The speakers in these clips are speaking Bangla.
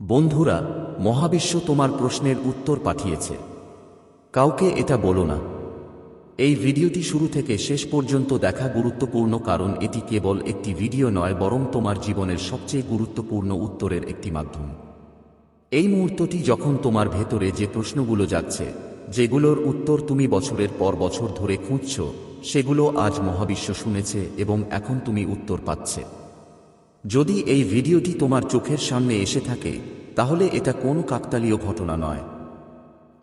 বন্ধুরা, মহাবিশ্ব তোমার প্রশ্নের উত্তর পাঠিয়েছে। কাউকে এটা বলো না। এই ভিডিওটি শুরু থেকে শেষ পর্যন্ত দেখা গুরুত্বপূর্ণ কারণ এটি কেবল একটি ভিডিও নয়, বরং তোমার জীবনের সবচেয়ে গুরুত্বপূর্ণ উত্তরের একটি মাধ্যম। এই মুহূর্তটি যখন তোমার ভেতরে যে প্রশ্নগুলো যাচ্ছে, যেগুলোর উত্তর তুমি বছরের পর বছর ধরে খুঁজছ, সেগুলো আজ মহাবিশ্ব শুনেছে এবং এখন তুমি উত্তর পাচ্ছে। যদি এই ভিডিওটি তোমার চোখের সামনে এসে থাকে, তাহলে এটা কোনো কাকতালীয় ঘটনা নয়।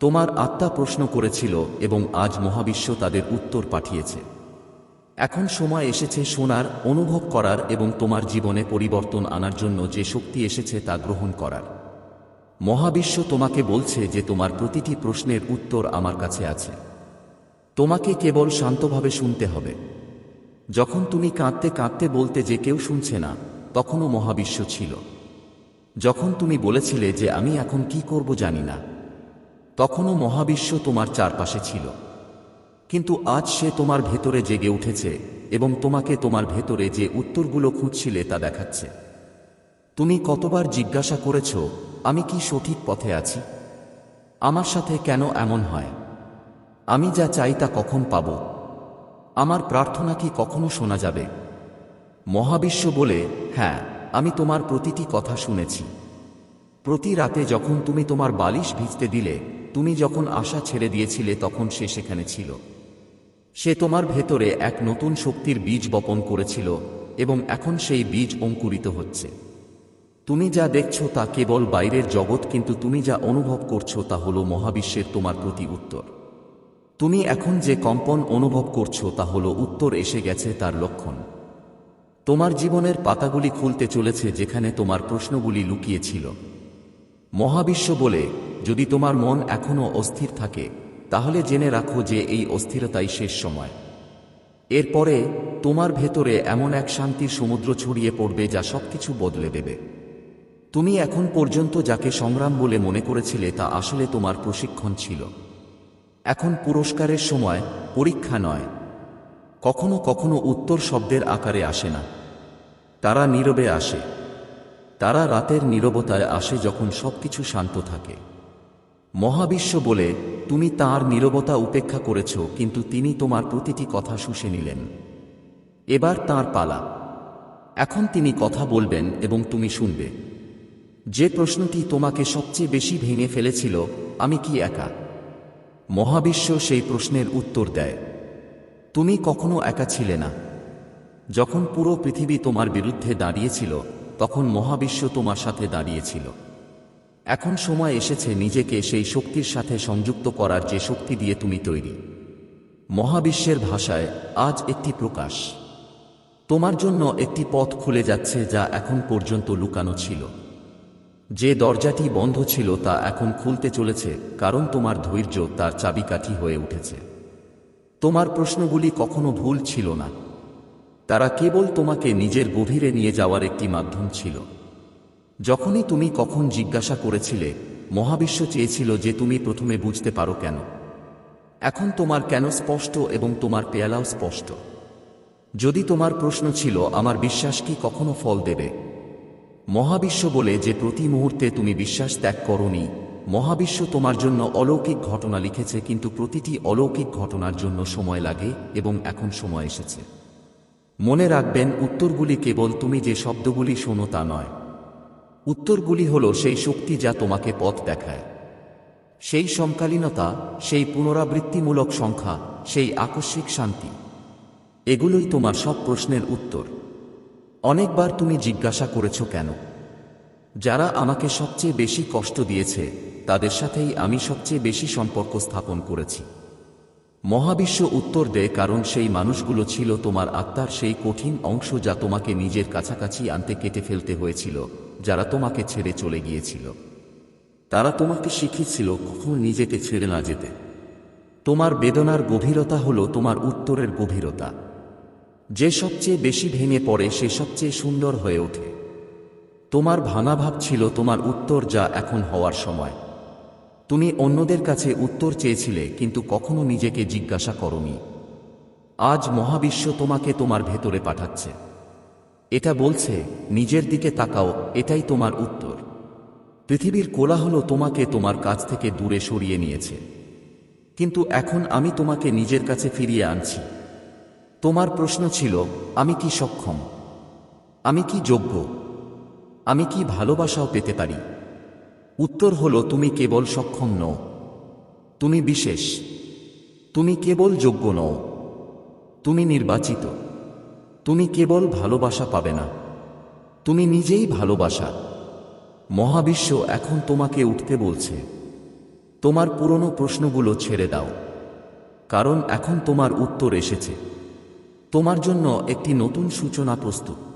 তোমার আত্মা প্রশ্ন করেছিল এবং আজ মহাবিশ্ব তাদের উত্তর পাঠিয়েছে। এখন সময় এসেছে শোনার, অনুভব করার এবং তোমার জীবনে পরিবর্তন আনার জন্য যে শক্তি এসেছে তা গ্রহণ করার। মহাবিশ্ব তোমাকে বলছে যে তোমার প্রতিটি প্রশ্নের উত্তর আমার কাছে আছে। তোমাকে কেবল শান্তভাবে শুনতে হবে। যখন তুমি কাঁদতে কাঁদতে বলতে যে কেউ শুনছে না তখনও মহাবিশ্ব ছিল। যখন তুমি বলেছিলে যে আমি এখন কি করব জানি না, তখনও মহাবিশ্ব তোমার চারপাশে ছিল। কিন্তু আজ সে তোমার ভেতরে জেগে উঠেছে এবং তোমাকে তোমার ভেতরে যে উত্তরগুলো খুঁজছিলে তা দেখাচ্ছে। তুমি কতবার জিজ্ঞাসা করেছ, আমি কি সঠিক পথে আছি? আমার সাথে কেন এমন হয়? আমি যা চাই তা কখন পাব? আমার প্রার্থনা কি কখনো শোনা যাবে? মহাবিশ্ব বলে হ্যাঁ আমি তোমার প্রতিটি কথা শুনেছি। প্রতি রাতে যখন তুমি তোমার বালিশ ভিজতে দিলে, তুমি যখন আশা ছেড়ে দিয়েছিলে তখন সে সেখানে ছিল। সে তোমার ভেতরে এক নতুন শক্তির বীজ বপন করেছিল এবং এখন সেই বীজ অঙ্কুরিত হচ্ছে। তুমি যা দেখছ তা কেবল বাইরের জগৎ, কিন্তু তুমি যা অনুভব করছ তা হল মহাবিশ্বের তোমার প্রতি উত্তর। তুমি এখন যে কম্পন অনুভব করছ তা হল উত্তর এসে গেছে তার লক্ষণ। তোমার জীবনের পাতাগুলি খুলতে চলেছে যেখানে তোমার প্রশ্নগুলি লুকিয়েছিল। মহাবিশ্ব বলে, যদি তোমার মন এখনও অস্থির থাকে, তাহলে জেনে রাখো যে এই অস্থিরতাই শেষ সময়। এরপরে, তোমার ভেতরে এমন এক শান্তির সমুদ্র ছড়িয়ে পড়বে যা সবকিছু বদলে দেবে। তুমি এখন পর্যন্ত যাকে সংগ্রাম বলে মনে করেছিলে, তা আসলে তোমার প্রশিক্ষণ ছিল। এখন পুরস্কারের সময়, পরীক্ষা নয় কখনো কখনো উত্তর শব্দের আকারে আসে না। তারা নীরবে আসে। তারা রাতের নীরবতায় আসে যখন সবকিছু শান্ত থাকে। মহাবিশ্ব বলে, তুমি তার নীরবতা উপেক্ষা করেছ, কিন্তু তিনি তোমার প্রতিটি কথা শুষে নিলেন। এবার তার পালা। এখন তিনি কথা বলবেন এবং তুমি শুনবে। যে প্রশ্নটি তোমাকে সবচেয়ে বেশি ভেঙে ফেলেছিল, আমি কি একা? মহাবিশ্ব সেই প্রশ্নের উত্তর দেয়। তুমি কখনো একা ছিলে না। যখন পুরো পৃথিবী তোমার বিরুদ্ধে দাঁড়িয়েছিল, তখন মহাবিশ্ব তোমার সাথে দাঁড়িয়েছিল। এখন সময় এসেছে নিজেকে সেই শক্তির সাথে সংযুক্ত করার যে শক্তি দিয়ে তুমি তৈরি। মহাবিশ্বের ভাষায়, আজ একটি প্রকাশ। তোমার জন্য একটি পথ খুলে যাচ্ছে যা এখন পর্যন্ত লুকানো ছিল। যে দরজাটি বন্ধ ছিল তা এখন খুলতে চলেছে, কারণ তোমার ধৈর্য তার চাবিকাঠি হয়ে উঠেছে। তোমার প্রশ্নগুলি কখনো ভুল ছিল না। তারা কেবল তোমাকে নিজের গভীরে নিয়ে যাওয়ার একটি মাধ্যম ছিল। যখনই তুমি কখন জিজ্ঞাসা করেছিলে, মহাবিশ্ব চেয়েছিল যে তুমি প্রথমে বুঝতে পারো কেন। এখন তোমার কেন স্পষ্ট এবং তোমার পেয়ালাও স্পষ্ট। যদি তোমার প্রশ্ন ছিল, আমার বিশ্বাস কি কখনো ফল দেবে? মহাবিশ্ব বলে যে প্রতি মুহূর্তে তুমি বিশ্বাস ত্যাগ করনি মহাবিশ্ব তোমার জন্য অলৌকিক ঘটনা লিখেছে, কিন্তু প্রতিটি অলৌকিক ঘটনার জন্য সময় লাগে এবং এখন সময় এসেছে। মনে রাখবেন, উত্তরগুলি কেবল তুমি যে শব্দগুলি শোনো তা নয়। উত্তরগুলি হল সেই শক্তি যা তোমাকে পথ দেখায়। সেই সমকালীনতা, সেই পুনরাবৃত্তিমূলক সংখ্যা, সেই আকস্মিক শান্তি। এগুলোই তোমার সব প্রশ্নের উত্তর। অনেকবার তুমি জিজ্ঞাসা করেছ কেন? যারা আমাকে সবচেয়ে বেশি কষ্ট দিয়েছে তাদের সাথেই আমি সবচেয়ে বেশি সম্পর্ক স্থাপন করেছি। মহাবিশ্ব উত্তর দেয় কারণ সেই মানুষগুলো ছিল তোমার আত্মার সেই কঠিন অংশ যা তোমাকে নিজের কাছাকাছি আনতে কেটে ফেলতে হয়েছিল, যারা তোমাকে ছেড়ে চলে গিয়েছিল। তারা তোমাকে শিখিয়েছিল কখন নিজেকে ছেড়ে না যেতে। তোমার বেদনার গভীরতা হল তোমার উত্তরের গভীরতা। যে সবচেয়ে বেশি ভেঙে পড়ে সে সবচেয়ে সুন্দর হয়ে ওঠে। তোমার ভাঙাভাব ছিল তোমার উত্তর যা এখন হওয়ার সময়। তুমি অন্যদের কাছে উত্তর চেয়েছিলে, কিন্তু কখনো নিজেকে জিজ্ঞাসা করনি। আজ মহাবিশ্ব তোমাকে তোমার ভেতরে পাঠাচ্ছে। এটা বলছে, নিজের দিকে তাকাও, এটাই তোমার উত্তর। পৃথিবীর কোলাহল তোমাকে তোমার কাছ থেকে দূরে সরিয়ে নিয়েছে। কিন্তু এখন আমি তোমাকে নিজের কাছে ফিরিয়ে আনছি। তোমার প্রশ্ন ছিল, আমি কি সক্ষম? আমি কি যোগ্য? আমি কি ভালোবাসাও পেতে পারি? উত্তর হলো, তুমি কেবল সক্ষম নও। তুমি বিশেষ। তুমি কেবল যোগ্য নও। তুমি নির্বাচিত। তুমি কেবল ভালোবাসা পাবে না। তুমি নিজেই ভালোবাসা। মহাবিশ্ব এখন তোমাকে উঠতে বলছে। তোমার পুরনো প্রশ্নগুলো ছেড়ে দাও। কারণ এখন তোমার উত্তর এসেছে। তোমার জন্য একটি নতুন সূচনা প্রস্তুত।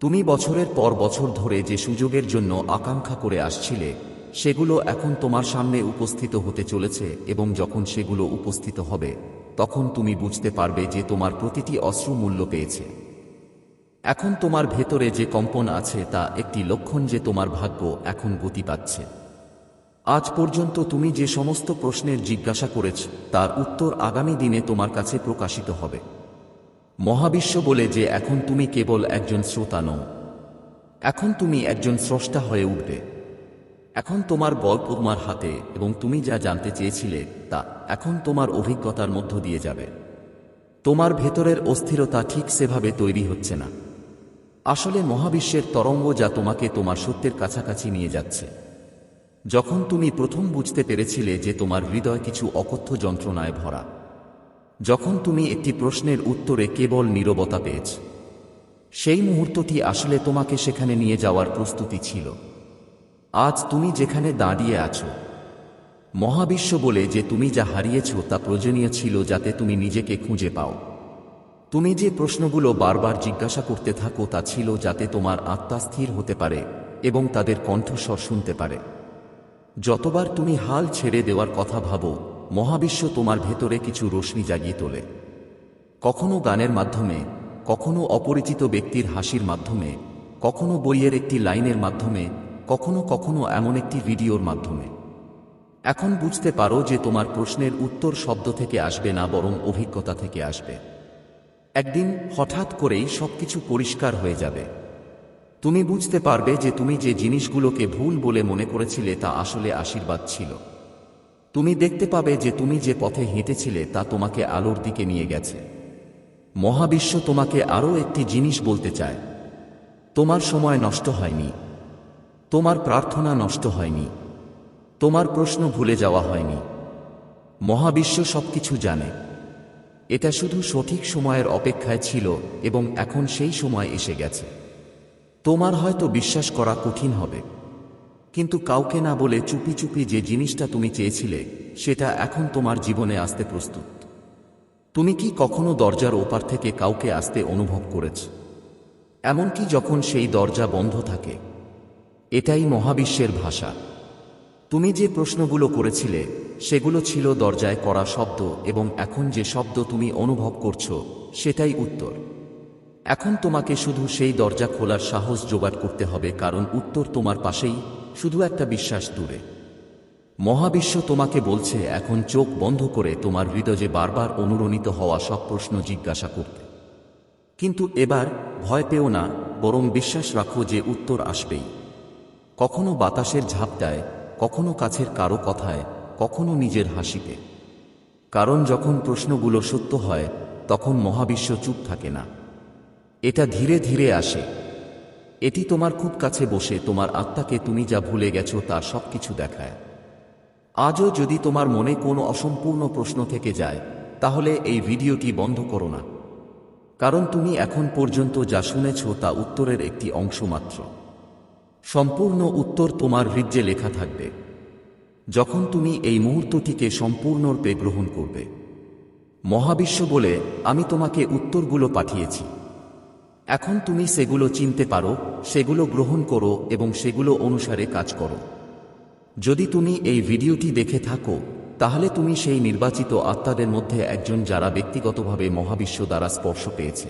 তুমি বছরের পর বছর ধরে যে সুযোগের জন্য আকাঙ্ক্ষা করে আসছিলে, সেগুলো এখন তোমার সামনে উপস্থিত হতে চলেছে এবং যখন সেগুলো উপস্থিত হবে, তখন তুমি বুঝতে পারবে যে তোমার প্রতিটি অশ্রু মূল্য পেয়েছে। এখন তোমার ভেতরে যে কম্পন আছে তা একটি লক্ষণ যে তোমার ভাগ্য এখন গতি পাচ্ছে। আজ পর্যন্ত তুমি যে সমস্ত প্রশ্নের জিজ্ঞাসা করেছ, তার উত্তর আগামী দিনে তোমার কাছে প্রকাশিত হবে। মহাবিশ্ব বলে যে এখন তুমি কেবল একজন শ্রোতা নও। এখন তুমি একজন স্রষ্টা হয়ে উঠবে। এখন তোমার গল্প তোমার হাতে এবং তুমি যা জানতে চেয়েছিলে তা এখন তোমার অভিজ্ঞতার মধ্য দিয়ে যাবে। তোমার ভেতরের অস্থিরতা ঠিক সেভাবে তৈরি হচ্ছে না। আসলে মহাবিশ্বের তরঙ্গ যা তোমাকে তোমার সত্যের কাছাকাছি নিয়ে যাচ্ছে। যখন তুমি প্রথম বুঝতে পেরেছিলে যে তোমার হৃদয় কিছু অকথ্য যন্ত্রণায় ভরা। যখন তুমি একটি প্রশ্নের উত্তরে কেবল নীরবতা পেয়েছ। সেই মুহূর্তটি আসলে তোমাকে সেখানে নিয়ে যাওয়ার প্রস্তুতি ছিল। আজ তুমি যেখানে দাঁড়িয়ে আছো, মহাবিশ্ব বলে যে তুমি যা হারিয়েছ তা প্রয়োজনীয় ছিল যাতে তুমি নিজেকে খুঁজে পাও। তুমি যে প্রশ্নগুলো বারবার জিজ্ঞাসা করতে থাকো তা ছিল যাতে তোমার আত্মা স্থির হতে পারে এবং তাদের কণ্ঠস্বর শুনতে পারে। যতবার তুমি হাল ছেড়ে দেওয়ার কথা ভাবো মহাবিশ্ব তোমার ভেতরে কিছু রশ্মি জাগিয়ে তোলে। কখনো গানের মাধ্যমে, কখনো অপরিচিত ব্যক্তির হাসির মাধ্যমে, কখনো বইয়ের একটি লাইনের মাধ্যমে, কখনো কখনো এমন একটি ভিডিওর মাধ্যমে। এখন বুঝতে পারো যে তোমার প্রশ্নের উত্তর শব্দ থেকে আসবে না বরং অভিজ্ঞতা থেকে আসবে। একদিন হঠাৎ করেই সবকিছু পরিষ্কার হয়ে যাবে। তুমি বুঝতে পারবে যে তুমি যে জিনিসগুলোকে ভুল বলে মনে করেছিলে তা আসলে আশীর্বাদ ছিল। তুমি দেখতে পাবে যে তুমি যে পথে হেঁটেছিলে তা তোমাকে আলোর দিকে নিয়ে গেছে। মহাবিশ্ব তোমাকে আরও একটি জিনিস বলতে চায়। তোমার সময় নষ্ট হয়নি। তোমার প্রার্থনা নষ্ট হয়নি। তোমার প্রশ্ন ভুলে যাওয়া হয়নি। মহাবিশ্ব সবকিছু জানে। এটা শুধু সঠিক সময়ের অপেক্ষায় ছিল এবং এখন সেই সময় এসে গেছে। তোমার হয়তো বিশ্বাস করা কঠিন হবে। কিন্তু কাউকে না বলে চুপি চুপি যে জিনিসটা তুমি চেয়েছিলে, সেটা এখন তোমার জীবনে আসতে প্রস্তুত। তুমি কি কখনো দরজার ওপার থেকে কাউকে আসতে অনুভব করেছ? এমনকি যখন সেই দরজা বন্ধ থাকে, এটাই মহাবিশ্বের ভাষা। তুমি যে প্রশ্নগুলো করেছিলে, সেগুলো ছিল দরজায় করা শব্দ এবং এখন যে শব্দ তুমি অনুভব করছ, সেটাই উত্তর। এখন তোমাকে শুধু সেই দরজা খোলার সাহস জোগাড় করতে হবে, কারণ উত্তর তোমার পাশেই শুধু একটা বিশ্বাস দূরে। মহাবিশ্ব তোমাকে বলছে, এখন চোখ বন্ধ করে তোমার হৃদয়ে বারবার অনুরণিত হওয়া সব প্রশ্ন জিজ্ঞাসা করতে। কিন্তু এবার ভয় পেও না, বরং বিশ্বাস রাখো যে উত্তর আসবেই। কখনো বাতাসের ঝাপটায় কখনো কাছের কারও কথায়, কখনো নিজের হাসিতে। কারণ যখন প্রশ্নগুলো সত্য হয়, তখন মহাবিশ্ব চুপ থাকে না। এটা ধীরে ধীরে আসে। এটি তোমার খুব কাছে বসে তোমার আত্মাকে তুমি যা ভুলে গেছো তা সব কিছু দেখায়। আজও যদি তোমার মনে কোনো অসম্পূর্ণ প্রশ্ন থেকে যায়, তাহলে এই ভিডিওটি বন্ধ করো না। কারণ তুমি এখন পর্যন্ত যা শুনেছ তা উত্তরের একটি অংশ মাত্র। সম্পূর্ণ উত্তর তোমার হৃদ্যে লেখা থাকবে। যখন তুমি এই মুহূর্তটিকে সম্পূর্ণরূপে গ্রহণ করবে। মহাবিশ্ব বলে, আমি তোমাকে উত্তরগুলো পাঠিয়েছি। এখন তুমি সেগুলো চিনতে পারো, সেগুলো গ্রহণ করো এবং সেগুলো অনুসারে কাজ করো। যদি তুমি এই ভিডিওটি দেখে থাকো, তাহলে তুমি সেই নির্বাচিত আত্মাদের মধ্যে একজন যারা ব্যক্তিগতভাবে মহাবিশ্ব দ্বারা স্পর্শ পেয়েছে।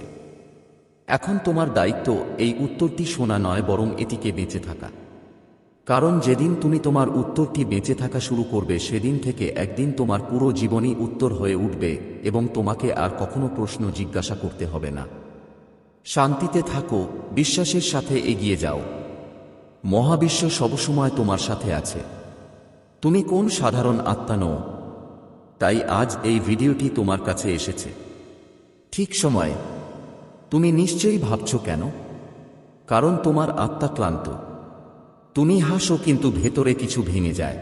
এখন তোমার দায়িত্ব এই উত্তরটি শোনা নয়, বরং এটিকে বেঁচে থাকা। কারণ যেদিন তুমি তোমার উত্তরটি বেঁচে থাকা শুরু করবে, সেদিন থেকে একদিন তোমার পুরো জীবনই উত্তর হয়ে উঠবে এবং তোমাকে আর কখনো প্রশ্ন জিজ্ঞাসা করতে হবে না। শান্তিতে থাকো, বিশ্বাসের সাথে এগিয়ে যাও। মহাবিশ্ব সবসময় তোমার সাথে আছে। তুমি কোন সাধারণ আত্মা নও। তাই আজ এই ভিডিওটি তোমার কাছে এসেছে। ঠিক সময়ে। তুমি নিশ্চয়ই ভাবছ কেন? কারণ তোমার আত্মা ক্লান্ত। তুমি হাসো কিন্তু ভেতরে কিছু ভেঙে যায়।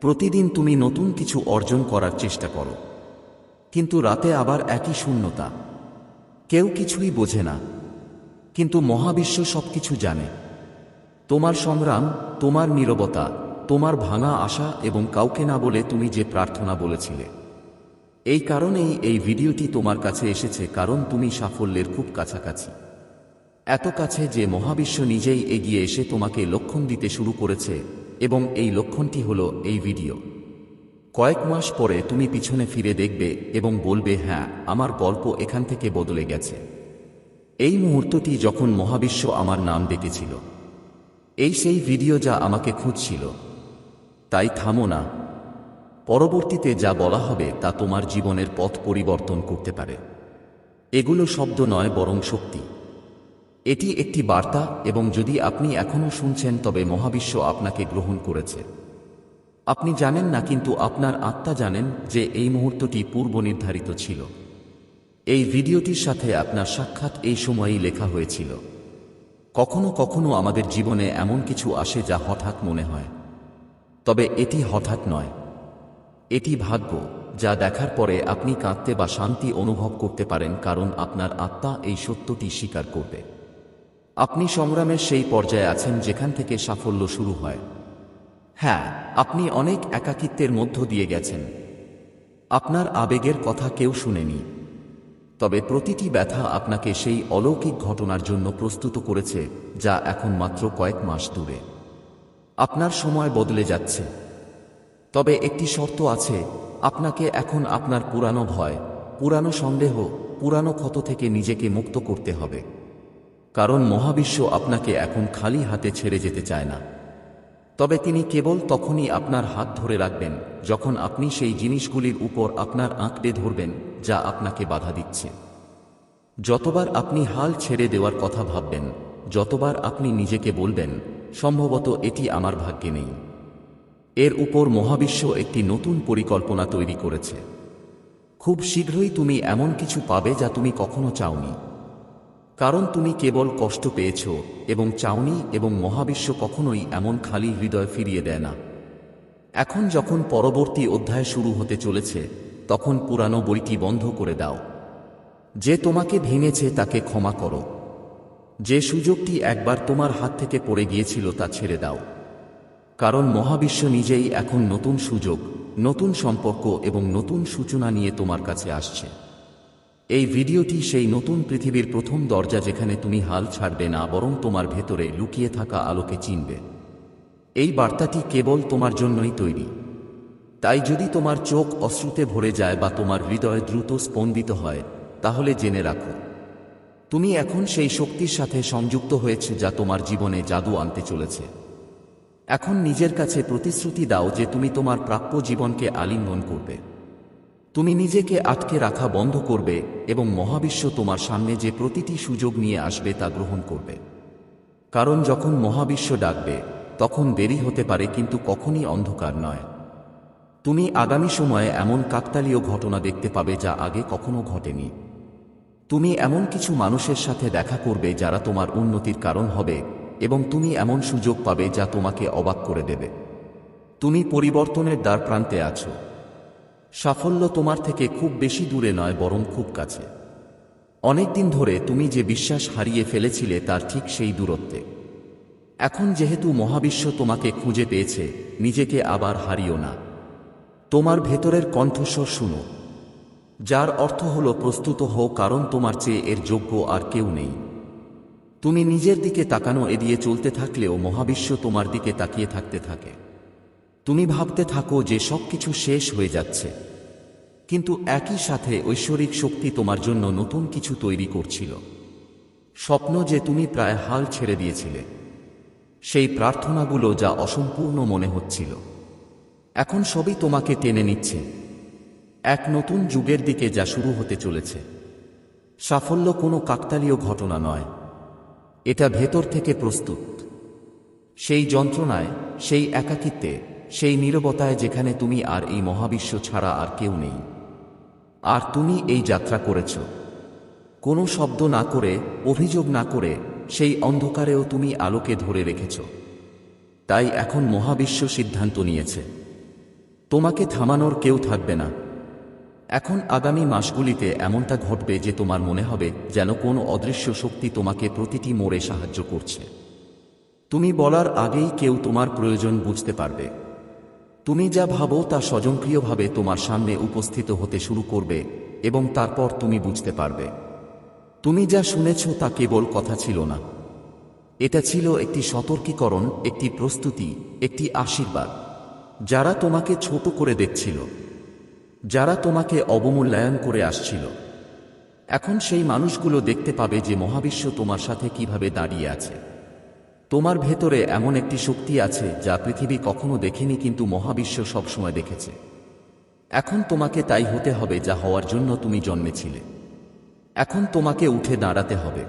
প্রতিদিন তুমি নতুন কিছু অর্জন করার চেষ্টা করো। কিন্তু রাতে আবার একই শূন্যতা। কেউ কিছুই বোঝে না। কিন্তু মহাবিশ্ব সবকিছু জানে। তোমার সংগ্রাম, তোমার নীরবতা, তোমার ভাঙা আশা এবং কাউকে না বলে তুমি যে প্রার্থনা বলেছিলে। এই কারণেই এই ভিডিওটি তোমার কাছে এসেছে কারণ তুমি সাফল্যের খুব কাছাকাছি। এত কাছে যে মহাবিশ্ব নিজেই এগিয়ে এসে তোমাকে লক্ষণ দিতে শুরু করেছে এবং এই লক্ষণটি হল এই ভিডিও। কয়েক মাস পরে তুমি পিছনে ফিরে দেখবে এবং বলবে হ্যাঁ আমার গল্প এখান থেকে বদলে গেছে। এই মুহূর্তটি যখন মহাবিশ্ব আমার নাম ডেকেছিল। এই সেই ভিডিও যা আমাকে খুঁজছিল। তাই থামো না। পরবর্তীতে যা বলা হবে তা তোমার জীবনের পথ পরিবর্তন করতে পারে। এগুলো শব্দ নয়, বরং শক্তি। এটি একটি বার্তা এবং যদি আপনি এখনও শুনছেন, তবে মহাবিশ্ব আপনাকে গ্রহণ করেছে। আপনি জানেন না, কিন্তু আপনার আত্মা জানেন যে এই মুহূর্তটি পূর্ব নির্ধারিত ছিল। এই ভিডিওটির সাথে আপনার সাক্ষাৎ এই সময়েই লেখা হয়েছিল। কখনো কখনো আমাদের জীবনে এমন কিছু আসে যা হঠাৎ মনে হয়। তবে এটি হঠাৎ নয়। এটি ভাগ্য, যা দেখার পরে আপনি কাঁদতে বা শান্তি অনুভব করতে পারেন, কারণ আপনার আত্মা এই সত্যটি স্বীকার করবে। আপনি সংগ্রামের সেই পর্যায়ে আছেন যেখান থেকে সাফল্য শুরু হয়। হ্যাঁ আপনি অনেক একাকিত্বের মধ্য দিয়ে গেছেন। আপনার আবেগের কথা কেউ শুনেনি। তবে প্রতিটি ব্যথা আপনাকে সেই অলৌকিক ঘটনার জন্য প্রস্তুত করেছে, যা এখন মাত্র কয়েক মাস দূরে। আপনার সময় বদলে যাচ্ছে। তবে একটি শর্ত আছে, আপনাকে এখন আপনার পুরানো ভয়, পুরানো সন্দেহ, পুরানো ক্ষত থেকে নিজেকে মুক্ত করতে হবে। কারণ মহাবিশ্ব আপনাকে এখন খালি হাতে ছেড়ে যেতে চায় না। তবে তিনি কেবল তখনই আপনার হাত ধরে রাখবেন, যখন আপনি সেই জিনিসগুলির উপর আপনার আঁকড়ে ধরবেন, যা আপনাকে বাধা দিচ্ছে। যতবার আপনি হাল ছেড়ে দেওয়ার কথা ভাববেন, যতবার আপনি নিজেকে বলবেন, সম্ভবত এটি আমার ভাগ্যে নেই। এর উপর মহাবিশ্ব একটি নতুন পরিকল্পনা তৈরি করেছে। খুব শীঘ্রই তুমি এমন কিছু পাবে যা তুমি কখনো চাওনি। কারণ তুমি কেবল কষ্ট পেয়েছ এবং চাওনি এবং মহাবিশ্ব কখনোই এমন খালি হৃদয় ফিরিয়ে দেয় না। এখন যখন পরবর্তী অধ্যায় শুরু হতে চলেছে, তখন পুরানো বইটি বন্ধ করে দাও। যে তোমাকে ভেঙেছে তাকে ক্ষমা করো। যে সুযোগটি একবার তোমার হাত থেকে পড়ে গিয়েছিল তা ছেড়ে দাও। কারণ মহাবিশ্ব নিজেই এখন নতুন সুযোগ, নতুন সম্পর্ক এবং নতুন সূচনা নিয়ে তোমার কাছে আসছে। এই ভিডিওটি সেই নতুন পৃথিবীর প্রথম দরজা যেখানে তুমি হাল ছাড়বে না, বরং তোমার ভেতরে লুকিয়ে থাকা আলোকে চিনবে। এই বার্তাটি কেবল তোমার জন্যই তৈরি। তাই যদি তোমার চোখ অশ্রুতে ভরে যায় বা তোমার হৃদয় দ্রুত স্পন্দিত হয়, তাহলে জেনে রাখো। তুমি এখন সেই শক্তির সাথে সংযুক্ত হয়েছে যা তোমার জীবনে জাদু আনতে চলেছে। এখন নিজের কাছে প্রতিশ্রুতি দাও যে তুমি তোমার প্রাপ্য জীবনকে আলিঙ্গন করবে। তুমি নিজেকে আটকে রাখা বন্ধ করবে এবং মহাবিশ্ব তোমার সামনে যে প্রতিটি সুযোগ নিয়ে আসবে তা গ্রহণ করবে। কারণ যখন মহাবিশ্ব ডাকবে, তখন দেরি হতে পারে কিন্তু কখনই অন্ধকার নয়। তুমি আগামী সময়ে এমন কাকতালীয় ঘটনা দেখতে পাবে যা আগে কখনো ঘটেনি। তুমি এমন কিছু মানুষের সাথে দেখা করবে যারা তোমার উন্নতির কারণ হবে এবং তুমি এমন সুযোগ পাবে যা তোমাকে অবাক করে দেবে। তুমি পরিবর্তনের দ্বার প্রান্তে আছো। সাফল্য তোমার থেকে খুব বেশি দূরে নয়, বরং খুব কাছে। অনেকদিন ধরে তুমি যে বিশ্বাস হারিয়ে ফেলেছিলে তার ঠিক সেই দূরত্বে। এখন যেহেতু মহাবিশ্ব তোমাকে খুঁজে পেয়েছে, নিজেকে আবার হারিও না। তোমার ভেতরের কণ্ঠস্বর শুনো। যার অর্থ হল প্রস্তুত হও, কারণ তোমার চেয়ে এর যোগ্য আর কেউ নেই। তুমি নিজের দিকে তাকানো এড়িয়ে চলতে থাকলেও মহাবিশ্ব তোমার দিকে তাকিয়ে থাকতে থাকে। তুমি ভাবতে থাকো যে সবকিছু শেষ হয়ে যাচ্ছে। কিন্তু একই সাথে ঐশ্বরিক শক্তি তোমার জন্য নতুন কিছু তৈরি করছিল। স্বপ্ন যে তুমি প্রায় হাল ছেড়ে দিয়েছিলে, সেই প্রার্থনাগুলো যা অসম্পূর্ণ মনে হচ্ছিল। এখন সবই তোমাকে টেনে নিচ্ছে। এক নতুন যুগের দিকে যা শুরু হতে চলেছে। সাফল্য কোনো কাকতালীয় ঘটনা নয়। এটা ভেতর থেকে প্রস্তুত। সেই যন্ত্রণায়, সেই একাকিত্বে, সেই নীরবতায় যেখানে তুমি আর এই মহাবিশ্ব ছাড়া আর কেউ নেই। আর তুমি এই যাত্রা করেছ। কোনো শব্দ না করে, অভিযোগ না করে, সেই অন্ধকারেও তুমি আলোকে ধরে রেখেছ। তাই এখন মহাবিশ্ব সিদ্ধান্ত নিয়েছে। তোমাকে থামানোর কেউ থাকবে না। এখন আগামী মাসগুলিতে এমনটা ঘটবে যে তোমার মনে হবে যেন কোনো অদৃশ্য শক্তি তোমাকে প্রতিটি মোড়ে সাহায্য করছে। তুমি বলার আগেই কেউ তোমার প্রয়োজন বুঝতে পারবে। তুমি যা ভাবো তা স্বজনক্রিয়ভাবে তোমার সামনে উপস্থিত হতে শুরু করবে এবং তারপর তুমি বুঝতে পারবে। তুমি যা শুনেছ তা কেবল কথা ছিল না। এটা ছিল একটি সতর্কীকরণ, একটি প্রস্তুতি, একটি আশীর্বাদ। যারা তোমাকে ছোট করে দেখছিল, যারা তোমাকে অবমূল্যায়ন করে আসছিল। এখন সেই মানুষগুলো দেখতে পাবে যে মহাবিশ্ব তোমার সাথে কীভাবে দাঁড়িয়ে আছে। তোমার ভেতরে এমন একটি শক্তি আছে যা পৃথিবী কখনো দেখেনি কিন্তু মহাবিশ্ব সবসময় দেখেছে। এখন তোমাকে তাই হতে হবে যা হওয়ার জন্য তুমি জন্মেছিলে। এখন তোমাকে উঠে দাঁড়াতে হবে।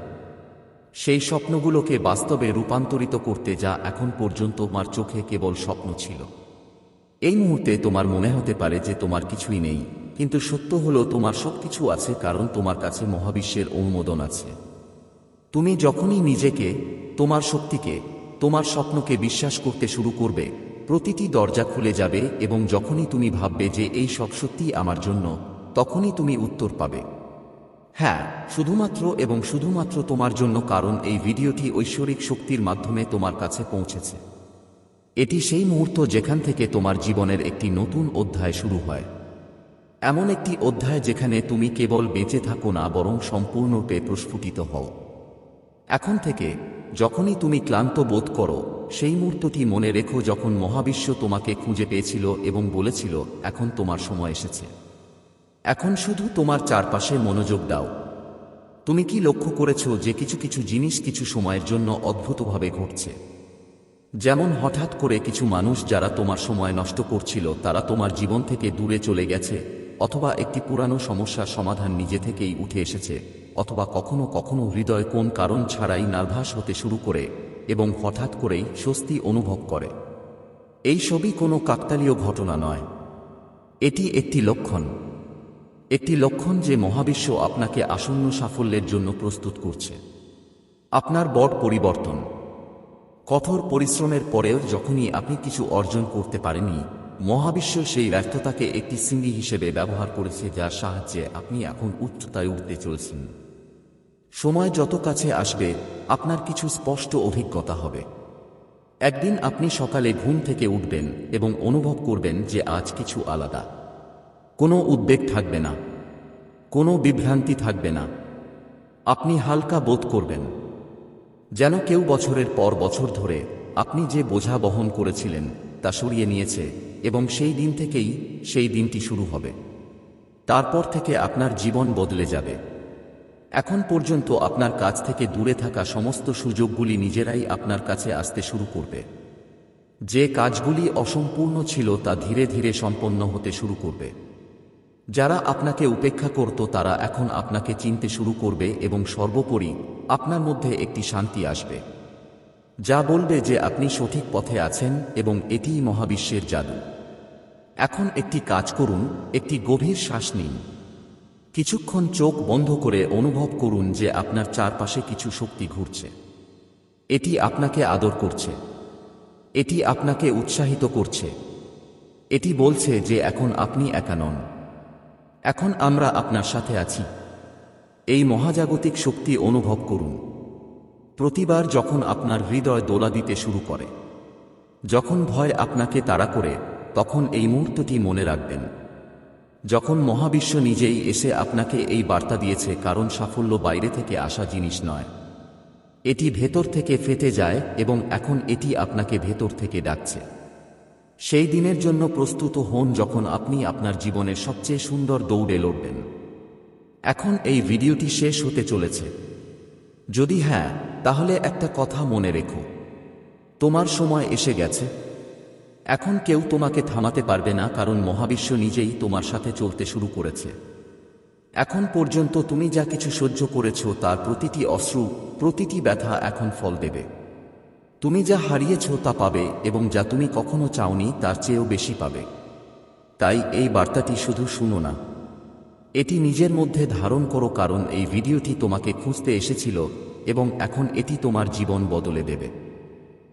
সেই স্বপ্নগুলোকে বাস্তবে রূপান্তরিত করতে যা এখন পর্যন্ত তোমার চোখে কেবল স্বপ্ন ছিল। এই মুহূর্তে তোমার মনে হতে পারে যে তোমার কিছুই নেই, কিন্তু সত্য হলো তোমার সবকিছু আছে কারণ তোমার কাছে মহাবিশ্বের অনুমোদন আছে। তুমি যখনই নিজেকে, তোমার শক্তিকে, তোমার স্বপ্নকে বিশ্বাস করতে শুরু করবে, প্রতিটি দরজা খুলে যাবে এবং যখনই তুমি ভাববে যে এই সব সত্যিই আমার জন্য, তখনই তুমি উত্তর পাবে। হ্যাঁ শুধুমাত্র এবং শুধুমাত্র তোমার জন্য কারণ এই ভিডিওটি ঐশ্বরিক শক্তির মাধ্যমে তোমার কাছে পৌঁছেছে। এটি সেই মুহূর্ত যেখান থেকে তোমার জীবনের একটি নতুন অধ্যায় শুরু হয়। এমন একটি অধ্যায় যেখানে তুমি কেবল বেঁচে থাকো না, বরং সম্পূর্ণরূপে প্রস্ফুটিত হও। এখন থেকে, যখনই তুমি ক্লান্ত বোধ করো, সেই মুহূর্তটি মনে রেখো যখন মহাবিশ্ব তোমাকে খুঁজে পেয়েছিল এবং বলেছিল, এখন তোমার সময় এসেছে। এখন শুধু তোমার চারপাশে মনোযোগ দাও। তুমি কি লক্ষ্য করেছ যে কিছু কিছু জিনিস কিছু সময়ের জন্য অদ্ভুতভাবে ঘটছে? যেমন হঠাৎ করে কিছু মানুষ যারা তোমার সময় নষ্ট করছিল, তারা তোমার জীবন থেকে দূরে চলে গেছে, অথবা একটি পুরানো সমস্যার সমাধান নিজে থেকেই উঠে এসেছে। অথবা কখনো কখনো হৃদয় কোন কারণ ছাড়াই নার্ভাস হতে শুরু করে এবং হঠাৎ করেই স্বস্তি অনুভব করে। এই সবই কোনো কাকতালীয় ঘটনা নয়। এটি একটি লক্ষণ। একটি লক্ষণ যে মহাবিশ্ব আপনাকে আসন্ন সাফল্যের জন্য প্রস্তুত করছে। আপনার বড় পরিবর্তন। কঠোর পরিশ্রমের পরেও যখনই আপনি কিছু অর্জন করতে পারেননি, মহাবিশ্ব সেই ব্যর্থতাকে একটি সিঙ্গি হিসেবে ব্যবহার করেছে যার সাহায্যে আপনি এখন উচ্চতায় উঠতে চলেছেন। সময় যত কাছে আসবে, আপনার কিছু স্পষ্ট অভিজ্ঞতা হবে। একদিন আপনি সকালে ঘুম থেকে উঠবেন এবং অনুভব করবেন যে আজ কিছু আলাদা। কোনো উদ্বেগ থাকবে না। কোনো বিভ্রান্তি থাকবে না। আপনি হালকা বোধ করবেন। যেন কেউ বছরের পর বছর ধরে আপনি যে বোঝা বহন করেছিলেন তা সরিয়ে নিয়েছে এবং সেই দিন থেকেই সেই দিনটি শুরু হবে। তারপর থেকে আপনার জীবন বদলে যাবে। এখন পর্যন্ত আপনার কাছ থেকে দূরে থাকা সমস্ত সুযোগগুলি নিজেরাই আপনার কাছে আসতে শুরু করবে। যে কাজগুলি অসম্পূর্ণ ছিল তা ধীরে ধীরে সম্পন্ন হতে শুরু করবে। যারা আপনাকে উপেক্ষা করত, তারা এখন আপনাকে চিনতে শুরু করবে এবং সর্বোপরি আপনার মধ্যে একটি শান্তি আসবে। যা বলবে যে আপনি সঠিক পথে আছেন এবং এটিই মহাবিশ্বের জাদু। এখন একটি কাজ করুন, একটি গভীর শ্বাস নিন। কিছুক্ষণ চোখ বন্ধ করে অনুভব করুন যে আপনার চারপাশে কিছু শক্তি ঘুরছে। এটি আপনাকে আদর করছে। এটি আপনাকে উৎসাহিত করছে। এটি বলছে যে এখন আপনি একা নন। এখন আমরা আপনার সাথে আছি। এই মহাজাগতিক শক্তি অনুভব করুন। প্রতিবার যখন আপনার হৃদয় দোলা দিতে শুরু করে, যখন ভয় আপনাকে তাড়া করে, তখন এই মুহূর্তটি মনে রাখবেন। যখন মহাবিশ্ব নিজেই এসে আপনাকে এই বার্তা দিয়েছে, কারণ সাফল্য বাইরে থেকে আসা জিনিস নয়। এটি ভেতর থেকে ফেটে যায় এবং এখন এটি আপনাকে ভেতর থেকে ডাকছে। সেই দিনের জন্য প্রস্তুত হন যখন আপনি আপনার জীবনের সবচেয়ে সুন্দর দৌড়ে লড়বেন। এখন এই ভিডিওটি শেষ হতে চলেছে। যদি হ্যাঁ তাহলে একটা কথা মনে রেখো। তোমার সময় এসে গেছে। এখন কেউ তোমাকে থামাতে পারবে না, কারণ মহাবিশ্ব নিজেই তোমার সাথে চলতে শুরু করেছে। এখন পর্যন্ত তুমি যা কিছু সহ্য করেছ, তার প্রতিটি অশ্রু, প্রতিটি ব্যথা এখন ফল দেবে। তুমি যা হারিয়েছ তা পাবে, এবং যা তুমি কখনো চাওনি, তার চেয়েও বেশি পাবে। তাই এই বার্তাটি শুধু শুনো না। এটি নিজের মধ্যে ধারণ করো, কারণ এই ভিডিওটি তোমাকে খুঁজতে এসেছিল, এবং এখন এটি তোমার জীবন বদলে দেবে।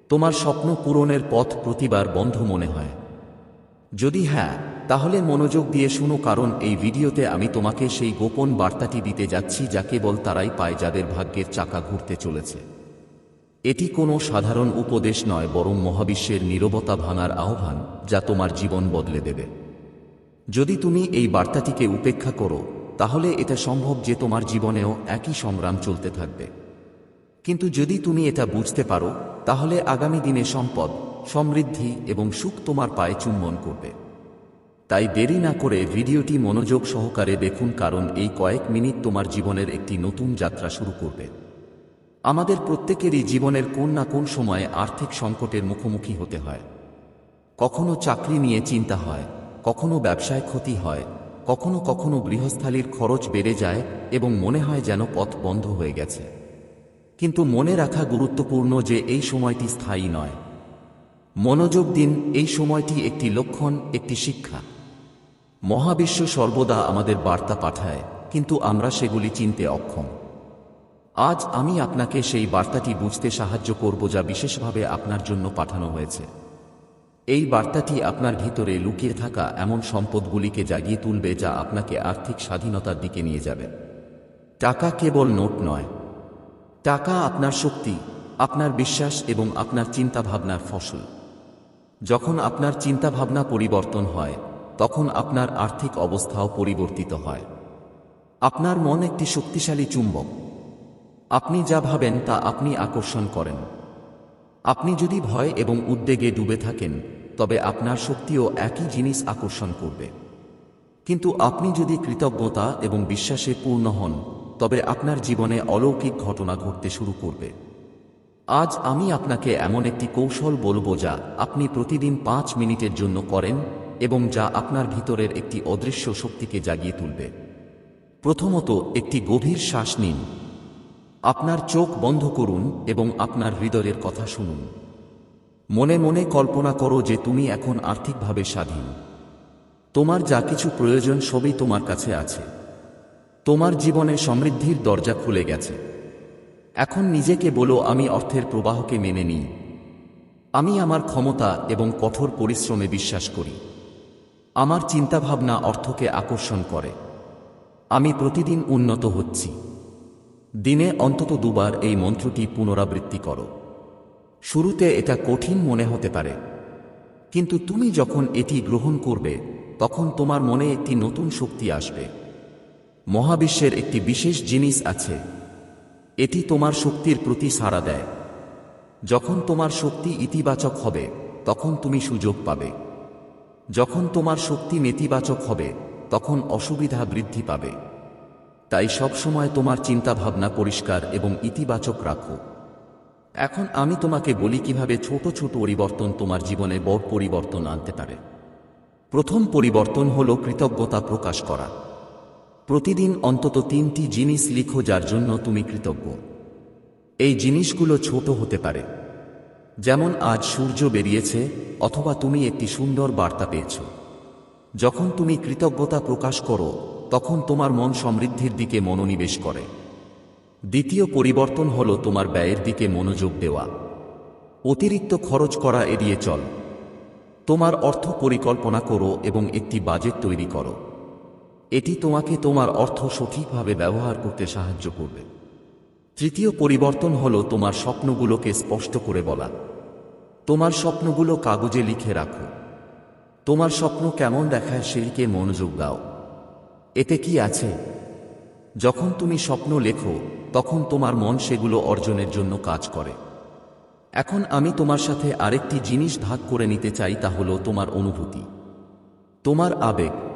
তোমার স্বপ্ন পূরণের পথ প্রতিবার বন্ধ মনে হয়। যদি হ্যাঁ তাহলে মনোযোগ দিয়ে শুনো কারণ এই ভিডিওতে আমি তোমাকে সেই গোপন বার্তাটি দিতে যাচ্ছি যা কেবল তারাই পায় যাদের ভাগ্যের চাকা ঘুরতে চলেছে। এটি কোনো সাধারণ উপদেশ নয়, বরং মহাবিশ্বের নীরবতা ভাঙার আহ্বান যা তোমার জীবন বদলে দেবে। যদি তুমি এই বার্তাটিকে উপেক্ষা করো, তাহলে এটা সম্ভব যে তোমার জীবনেও একই সংগ্রাম চলতে থাকবে। কিন্তু যদি তুমি এটা বুঝতে পারো, তাহলে আগামী দিনে সম্পদ, সমৃদ্ধি এবং সুখ তোমার পায়ে চুম্বন করবে। তাই দেরি না করে ভিডিওটি মনোযোগ সহকারে দেখুন কারণ এই কয়েক মিনিট তোমার জীবনের একটি নতুন যাত্রা শুরু করবে। আমাদের প্রত্যেকেরই জীবনের কোন না কোন সময়ে আর্থিক সংকটের মুখোমুখি হতে হয়। কখনো চাকরি নিয়ে চিন্তা হয়, কখনো ব্যবসায় ক্ষতি হয়, কখনো কখনো গৃহস্থালির খরচ বেড়ে যায় এবং মনে হয় যেন পথ বন্ধ হয়ে গেছে। কিন্তু মনে রাখা গুরুত্বপূর্ণ যে এই সময়টি স্থায়ী নয়। মনোযোগ দিন, এই সময়টি একটি লক্ষণ, একটি শিক্ষা। মহাবিশ্ব সর্বদা আমাদের বার্তা পাঠায়, কিন্তু আমরা সেগুলি চিনতে অক্ষম। আজ আমি আপনাকে সেই বার্তাটি বুঝতে সাহায্য করব যা বিশেষভাবে আপনার জন্য পাঠানো হয়েছে। এই বার্তাটি আপনার ভিতরে লুকিয়ে থাকা এমন সম্পদগুলিকে জাগিয়ে তুলবে যা আপনাকে আর্থিক স্বাধীনতার দিকে নিয়ে যাবে। টাকা কেবল নোট নয় টাকা আপনার শক্তি, আপনার বিশ্বাস এবং আপনার চিন্তাভাবনার ফসল। যখন আপনার চিন্তাভাবনা পরিবর্তন হয়, তখন আপনার আর্থিক অবস্থাও পরিবর্তিত হয়। আপনার মন একটি শক্তিশালী চুম্বক। আপনি যা ভাবেন তা আপনি আকর্ষণ করেন। আপনি যদি ভয় এবং উদ্বেগে ডুবে থাকেন, তবে আপনার শক্তিও একই জিনিস আকর্ষণ করবে। কিন্তু আপনি যদি কৃতজ্ঞতা এবং বিশ্বাসে পূর্ণ হন তবে আপনার জীবনে অলৌকিক ঘটনা ঘটতে শুরু করবে। আজ আমি আপনাকে এমন একটি কৌশল বলব যা আপনি প্রতিদিন পাঁচ মিনিটের জন্য করেন এবং যা আপনার ভিতরের একটি অদৃশ্য শক্তিকে জাগিয়ে তুলবে। প্রথমত, একটি গভীর শ্বাস নিন। আপনার চোখ বন্ধ করুন এবং আপনার হৃদয়ের কথা শুনুন। মনে মনে কল্পনা করো যে তুমি এখন আর্থিকভাবে স্বাধীন। তোমার যা কিছু প্রয়োজন সবই তোমার কাছে আছে। তোমার জীবনে সমৃদ্ধির দরজা খুলে গেছে। এখন নিজেকে বলো, আমি অর্থের প্রবাহকে মেনে নিই। আমি আমার ক্ষমতা এবং কঠোর পরিশ্রমে বিশ্বাস করি। আমার চিন্তাভাবনা অর্থকে আকর্ষণ করে। আমি প্রতিদিন উন্নত হচ্ছি। দিনে অন্তত দুবার এই মন্ত্রটি পুনরাবৃত্তি করো। শুরুতে এটা কঠিন মনে হতে পারে। কিন্তু তুমি যখন এটি গ্রহণ করবে, তখন তোমার মনে একটি নতুন শক্তি আসবে। মহাবিশ্বের একটি বিশেষ জিনিস আছে। এটি তোমার শক্তির প্রতি সাড়া দেয়। যখন তোমার শক্তি ইতিবাচক হবে, তখন তুমি সুযোগ পাবে। যখন তোমার শক্তি নেতিবাচক হবে, তখন অসুবিধা বৃদ্ধি পাবে। তাই সবসময় তোমার চিন্তাভাবনা পরিষ্কার এবং ইতিবাচক রাখো। এখন আমি তোমাকে বলি কীভাবে ছোট ছোট পরিবর্তন তোমার জীবনে বড় পরিবর্তন আনতে পারে। প্রথম পরিবর্তন হল কৃতজ্ঞতা প্রকাশ করা। প্রতিদিন অন্তত তিনটি জিনিস লিখো যার জন্য তুমি কৃতজ্ঞ। এই জিনিসগুলো ছোট হতে পারে। যেমন আজ সূর্য বেরিয়েছে, অথবা তুমি একটি সুন্দর বার্তা পেয়েছ। যখন তুমি কৃতজ্ঞতা প্রকাশ করো, তখন তোমার মন সমৃদ্ধির দিকে মনোনিবেশ করে। দ্বিতীয় পরিবর্তন হল তোমার ব্যয়ের দিকে মনোযোগ দেওয়া। অতিরিক্ত খরচ করা এড়িয়ে চল। তোমার অর্থ পরিকল্পনা করো এবং একটি বাজেট তৈরি করো। এটি তোমাকে তোমার অর্থ সঠিকভাবে ব্যবহার করতে সাহায্য করবে। তৃতীয় পরিবর্তন হল তোমার স্বপ্নগুলোকে স্পষ্ট করে বলা। তোমার স্বপ্নগুলো কাগজে লিখে রাখো। তোমার স্বপ্ন কেমন দেখায় সেদিকে মনোযোগ দাও। এতে কি আছে? যখন তুমি স্বপ্ন লেখো, তখন তোমার মন সেগুলো অর্জনের জন্য কাজ করে। এখন আমি তোমার সাথে আরেকটি জিনিস ভাগ করে নিতে চাই, তা হলো তোমার অনুভূতি। তোমার আবেগ।